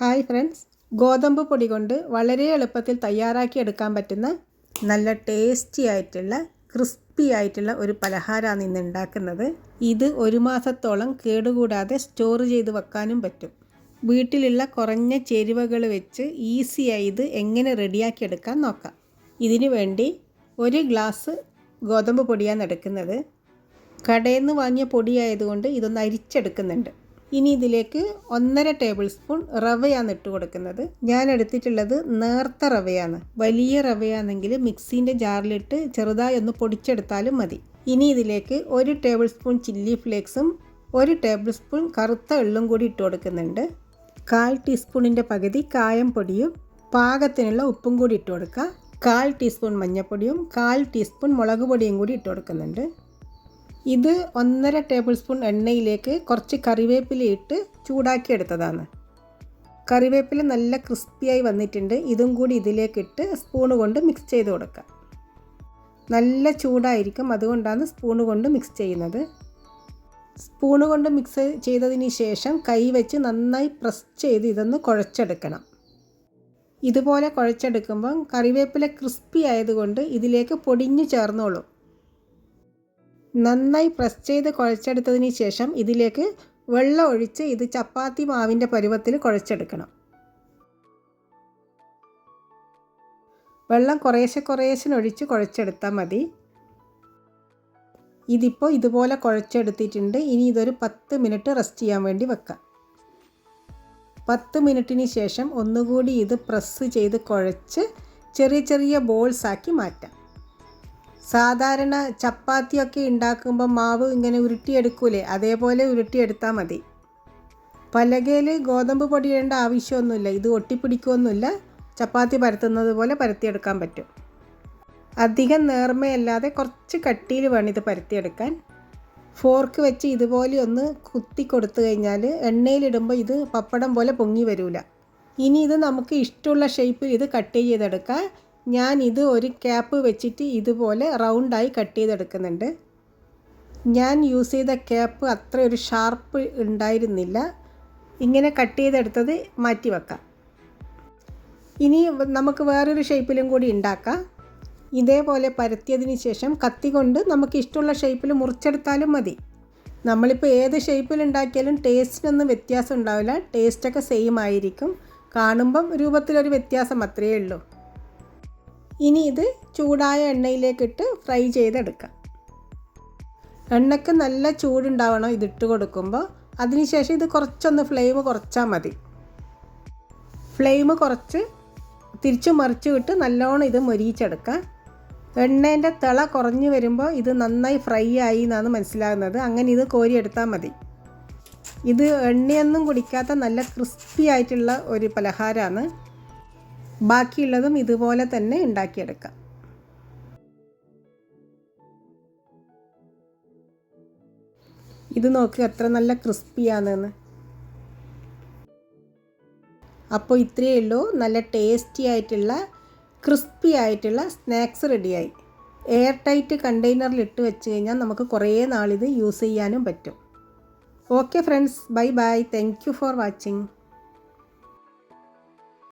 Hi friends. ഗോതമ്പ് പൊടി കൊണ്ട് വളരെ എളുപ്പത്തിൽ തയ്യാറാക്കി എടുക്കാൻ പറ്റുന്ന നല്ല ടേസ്റ്റി ആയിട്ടുള്ള ക്രിസ്പി ആയിട്ടുള്ള ഒരു പലഹാരമാണ് ഇന്ന് ഉണ്ടാക്കുന്നത്. ഇത് ഒരു മാസത്തോളം കേടുകൂടാതെ സ്റ്റോർ ചെയ്ത് വെക്കാനും പറ്റും. വീട്ടിലുള്ള കുറഞ്ഞ ചേരുവകൾ വെച്ച് ഈസിയായി ഇത് എങ്ങനെ റെഡിയാക്കി റെഡിയാക്കിയെടുക്കാൻ നോക്കാം. ഇതിനു വേണ്ടി ഒരു ഗ്ലാസ് ഗോതമ്പ് പൊടിയാണ് എടുക്കുന്നത്. കടയിൽ നിന്ന് വാങ്ങിയ പൊടിയായതുകൊണ്ട് ഇതൊന്ന് അരിച്ചെടുക്കുന്നുണ്ട്. ഇനി ഇതിലേക്ക് ഒന്നര ടേബിൾ സ്പൂൺ റവയാണ് ഇട്ട് കൊടുക്കുന്നത്. ഞാൻ എടുത്തിട്ടുള്ളത് നേർത്ത റവയാണ്. വലിയ റവയാണെങ്കിൽ മിക്സീന്റെ ജാറിലിട്ട് ചെറുതായി ഒന്ന് പൊടിച്ചെടുത്താലും മതി. ഇനി ഇതിലേക്ക് ഒരു ടേബിൾ സ്പൂൺ ചില്ലി ഫ്ലേക്സും ഒരു ടേബിൾ സ്പൂൺ കറുത്ത എള്ളും കൂടി ഇട്ട് കൊടുക്കുന്നുണ്ട്. കാൽ ടീസ്പൂണിന്റെ പകുതി കായം പൊടിയും പാകത്തിനുള്ള ഉപ്പും കൂടി ഇട്ട് കൊടുക്കുക. കാൽ ടീസ്പൂൺ മഞ്ഞൾപ്പൊടിയും കാൽ ടീസ്പൂൺ മുളക് പൊടിയും കൂടി ഇട്ട് കൊടുക്കുന്നുണ്ട്. ഇത് ഒന്നര ടേബിൾ സ്പൂൺ എണ്ണയിലേക്ക് കുറച്ച് കറിവേപ്പില ഇട്ട് ചൂടാക്കിയെടുത്തതാണ്. കറിവേപ്പില നല്ല ക്രിസ്പിയായി വന്നിട്ടുണ്ട്. ഇതും കൂടി ഇതിലേക്കിട്ട് സ്പൂൺ കൊണ്ട് മിക്സ് ചെയ്ത് കൊടുക്കുക നല്ല ചൂടായിരിക്കും. അതുകൊണ്ടാണ് സ്പൂൺ കൊണ്ട് മിക്സ് ചെയ്യുന്നത്. സ്പൂൺ കൊണ്ട് മിക്സ് ചെയ്തതിന് ശേഷം കൈ വെച്ച് നന്നായി പ്രസ് ചെയ്ത് ഇതൊന്ന് കുഴച്ചെടുക്കണം. ഇതുപോലെ കുഴച്ചെടുക്കുമ്പം കറിവേപ്പില ക്രിസ്പി ആയതുകൊണ്ട് ഇതിലേക്ക് പൊടിഞ്ഞു ചേർന്നോളും. നന്നായി പ്രസ് ചെയ്ത് കുഴച്ചെടുത്തതിന് ശേഷം ഇതിലേക്ക് വെള്ളം ഒഴിച്ച് ഇത് ചപ്പാത്തി മാവിന്റെ പരുവത്തിൽ കുഴച്ചെടുക്കണം. വെള്ളം കുറേശ്ശെ കുറേശ്ശെ ഒഴിച്ച് കുഴച്ചെടുത്താൽ മതി. ഇതിപ്പോൾ ഇതുപോലെ കുഴച്ചെടുത്തിട്ടുണ്ട്. ഇനി ഇതൊരു പത്ത് മിനിറ്റ് റെസ്റ്റ് ചെയ്യാൻ വേണ്ടി വെക്കാം. പത്ത് മിനിറ്റിന് ശേഷം ഒന്നുകൂടി ഇത് പ്രസ് ചെയ്ത് കുഴച്ച് ചെറിയ ചെറിയ ബോൾസ് ആക്കി മാറ്റാം. സാധാരണ ചപ്പാത്തിയൊക്കെ ഉണ്ടാക്കുമ്പോൾ മാവ് ഇങ്ങനെ ഉരുട്ടിയെടുക്കൂലേ? അതേപോലെ ഉരുട്ടിയെടുത്താൽ മതി. പലകയിൽ ഗോതമ്പ് പൊടിയേണ്ട ആവശ്യമൊന്നുമില്ല. ഇത് ഒട്ടിപ്പിടിക്കുകയൊന്നുമില്ല ചപ്പാത്തി പരത്തുന്നത് പോലെ പരത്തിയെടുക്കാൻ പറ്റും. അധികം നേർമയല്ലാതെ കുറച്ച് കട്ടിയിൽ വേണം ഇത് പരത്തിയെടുക്കാൻ. ഫോർക്ക് വെച്ച് ഇതുപോലെ ഒന്ന് കുത്തി കൊടുത്തു കഴിഞ്ഞാൽ എണ്ണയിലിടുമ്പോൾ ഇത് പപ്പടം പോലെ പൊങ്ങി വരില്ല ഇനി ഇത് നമുക്ക് ഇഷ്ടമുള്ള ഷേപ്പിൽ ഇത് കട്ട് ചെയ്തെടുക്കാം. ഞാൻ ഇത് ഒരു ക്യാപ്പ് വെച്ചിട്ട് ഇതുപോലെ റൗണ്ടായി കട്ട് ചെയ്തെടുക്കുന്നുണ്ട്. ഞാൻ യൂസ് ചെയ്ത ക്യാപ്പ് അത്ര ഒരു ഷാർപ്പ് ഉണ്ടായിരുന്നില്ല. ഇങ്ങനെ കട്ട് ചെയ്തെടുത്തത് മാറ്റി വെക്കാം. ഇനി നമുക്ക് വേറൊരു ഷേപ്പിലും കൂടി ഉണ്ടാക്കാം. ഇതേപോലെ പരത്തിയതിന് ശേഷം കത്തി കൊണ്ട് നമുക്ക് ഇഷ്ടമുള്ള ഷേപ്പിൽ മുറിച്ചെടുത്താലും മതി. നമ്മളിപ്പോൾ ഏത് ഷേപ്പിൽ ഉണ്ടാക്കിയാലും ടേസ്റ്റിനൊന്നും വ്യത്യാസം ഉണ്ടാവില്ല. ടേസ്റ്റൊക്കെ സെയിം ആയിരിക്കും. കാണുമ്പം രൂപത്തിലൊരു വ്യത്യാസം അത്രയേ ഉള്ളൂ. ഇനി ഇത് ചൂടായ എണ്ണയിലേക്കിട്ട് ഫ്രൈ ചെയ്തെടുക്കാം. എണ്ണയ്ക്ക് നല്ല ചൂടുണ്ടാവണം ഇതിട്ട് കൊടുക്കുമ്പോൾ. അതിനുശേഷം ഇത് കുറച്ചൊന്ന് ഫ്ലെയിം കുറച്ചാൽ മതി. ഫ്ലെയിം കുറച്ച് തിരിച്ചു മറിച്ച് വിട്ട് നല്ലോണം ഇത് മൊരിയിച്ചെടുക്കാം. എണ്ണേന്റെ തിള കുറഞ്ഞു വരുമ്പോൾ ഇത് നന്നായി ഫ്രൈ ആയി എന്നാണ് മനസ്സിലാകുന്നത്. അങ്ങനെ ഇത് കോരിയെടുത്താൽ മതി. ഇത് എണ്ണയൊന്നും കുടിക്കാത്ത നല്ല ക്രിസ്പി ആയിട്ടുള്ള ഒരു പലഹാരമാണ്. ബാക്കിയുള്ളതും ഇതുപോലെ തന്നെ ഉണ്ടാക്കിയെടുക്കാം. ഇത് നോക്കുക എത്ര നല്ല ക്രിസ്പിയാണെന്ന്. അപ്പോൾ ഇത്രയേ ഉള്ളൂ. നല്ല ടേസ്റ്റി ആയിട്ടുള്ള ക്രിസ്പി ആയിട്ടുള്ള സ്നാക്സ് റെഡിയായി. എയർ ടൈറ്റ് കണ്ടെയ്നറിൽ ഇട്ട് വെച്ച് കഴിഞ്ഞാൽ നമുക്ക് കുറേ നാളിത് യൂസ് ചെയ്യാനും പറ്റും. Okay friends bye bye. Thank you for watching.